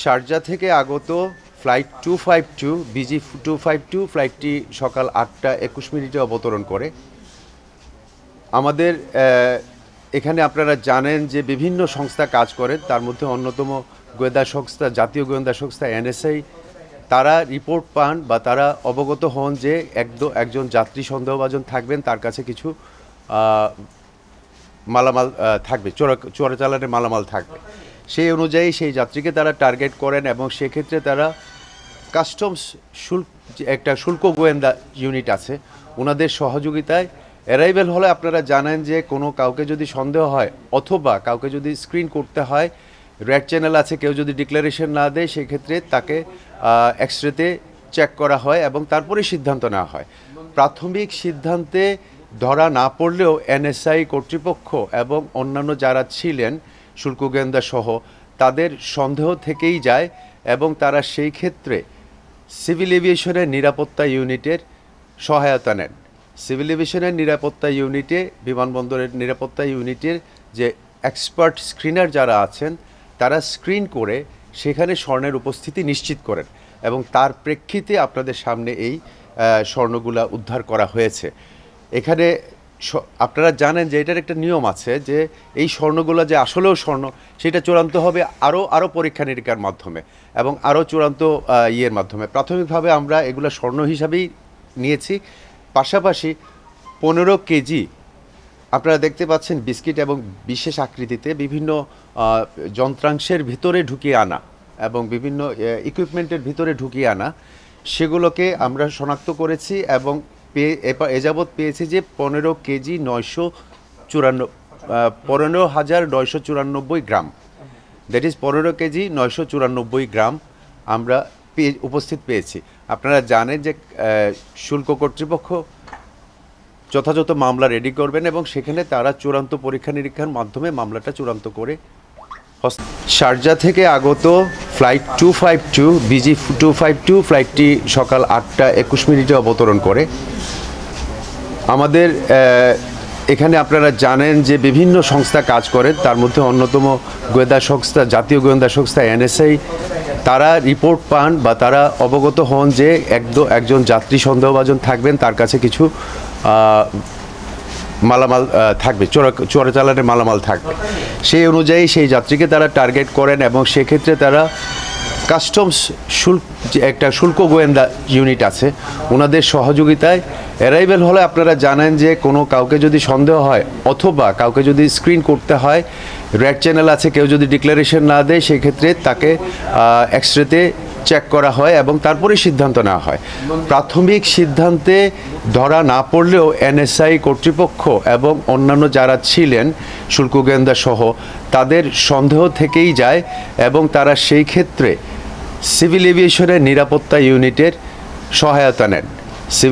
Sharjah থেকে আগত flight two five two BG two five two ফ্লাইটটি সকাল আটটা একুশ মিনিটে অবতরণ করে। আমাদের এখানে আপনারা জানেন যে বিভিন্ন সংস্থা কাজ করেন তার মধ্যে অন্যতম গোয়েন্দা সংস্থা, জাতীয় গোয়েন্দা সংস্থা এনএসআই তারা রিপোর্ট পান বা তারা অবগত হন যে একদম একজন যাত্রী সন্দেহভাজন থাকবেন, তার কাছে কিছু মালামাল থাকবে, চোরা, চোরাচালানের মালামাল থাকবে। সেই অনুযায়ী সেই যাত্রীকে তারা টার্গেট করেন এবং সেক্ষেত্রে তারা কাস্টমস শুল্ক, একটা শুল্ক গোয়েন্দা ইউনিট আছে। ওনাদের সহযোগিতায় অ্যারাইভেল হলে আপনারা জানেন যে কোনো কাউকে যদি সন্দেহ হয় অথবা কাউকে যদি স্ক্রিন করতে হয় রেড চ্যানেল আছে, কেউ যদি ডিক্লারেশন না দেয়, সেক্ষেত্রে তাকে এক্স রেতে চেক করা হয় এবং তারপরে সিদ্ধান্ত নেওয়া হয়। প্রাথমিক সিদ্ধান্তে ধরা না পড়লেও এনএসআই কর্তৃপক্ষ এবং অন্যান্য যারা ছিলেন শুল্ক গোয়েন্দা সহ তাদের সন্দেহ থেকেই যায় এবং তারা সেই ক্ষেত্রে সিভিল এভিয়েশনের নিরাপত্তা ইউনিটের সহায়তা নেন। সিভিল এভিয়েশনের নিরাপত্তা ইউনিটে, বিমানবন্দরের নিরাপত্তা ইউনিটের যে এক্সপার্ট স্ক্রিনার যারা আছেন, তারা স্ক্রিন করে সেখানে স্বর্ণের উপস্থিতি নিশ্চিত করেন এবং তার প্রেক্ষিতে আপনাদের সামনে এই স্বর্ণগুলা উদ্ধার করা হয়েছে। এখানে আপনারা জানেন যে এটার একটা নিয়ম আছে যে এই স্বর্ণগুলো যে আসলেও স্বর্ণ, সেটা চূড়ান্ত হবে আরও আরও পরীক্ষা নিরীক্ষার মাধ্যমে এবং আরও চূড়ান্ত ইয়ের মাধ্যমে। প্রাথমিকভাবে আমরা এগুলো স্বর্ণ হিসাবেই নিয়েছি। পাশাপাশি পনেরো কেজি, আপনারা দেখতে পাচ্ছেন বিস্কিট এবং বিশেষ আকৃতিতে বিভিন্ন যন্ত্রাংশের ভিতরে ঢুকিয়ে আনা এবং বিভিন্ন ইকুইপমেন্টের ভিতরে ঢুকিয়ে আনা, সেগুলোকে আমরা শনাক্ত করেছি এবং পেয়ে এ যাবৎ পেয়েছি যে পনেরো কেজি নয়শো চুরান্ন পনেরো হাজার নয়শো চুরানব্বই গ্রাম। দ্যাট ইজ পনেরো কেজি নয়শো চুরানব্বই গ্রাম আমরা পেয়ে উপস্থিত পেয়েছি। আপনারা জানেন যে শুল্ক কর্তৃপক্ষ যথাযথ মামলা রেডি করবেন এবং সেখানে তারা চূড়ান্ত পরীক্ষা নিরীক্ষার মাধ্যমে মামলাটা চূড়ান্ত করে শারজা থেকে আগত flight two five two BG two five two ফ্লাইটটি সকাল আটটা একুশ মিনিটে অবতরণ করে। আমাদের এখানে আপনারা জানেন যে বিভিন্ন সংস্থা কাজ করেন তার মধ্যে অন্যতম গোয়েন্দা সংস্থা, জাতীয় গোয়েন্দা সংস্থা এনএসআই তারা রিপোর্ট পান বা তারা অবগত হন যে একদম একজন যাত্রী সন্দেহভাজন থাকবেন, তার কাছে কিছু মালামাল থাকবে, চোরা, চোরাচালানের মালামাল থাকবে। সেই অনুযায়ী সেই যাত্রীকে তারা টার্গেট করেন এবং সেক্ষেত্রে তারা কাস্টমস শুল্ক একটা শুল্ক গোয়েন্দা ইউনিট আছে, ওনাদের সহযোগিতায় অ্যারাইভেল হলে আপনারা জানেন যে কোনো কাউকে যদি সন্দেহ হয় অথবা কাউকে যদি স্ক্রিন করতে হয় রেড চ্যানেল আছে, কেউ যদি ডিক্লারেশন না দেয় সেই ক্ষেত্রে তাকে এক্স রেতে চেক করা হয় এবং তারপরে সিদ্ধান্ত নেওয়া হয়। প্রাথমিক সিদ্ধান্তে ধরা না পড়লেও এনএসআই কর্তৃপক্ষ এবং অন্যান্য যারা ছিলেন, শুল্ক সহ, তাদের সন্দেহ থেকেই যায় এবং তারা সেই ক্ষেত্রে সিভিল এভিয়েশনের নিরাপত্তা ইউনিটের সহায়তা নেন। সিভিল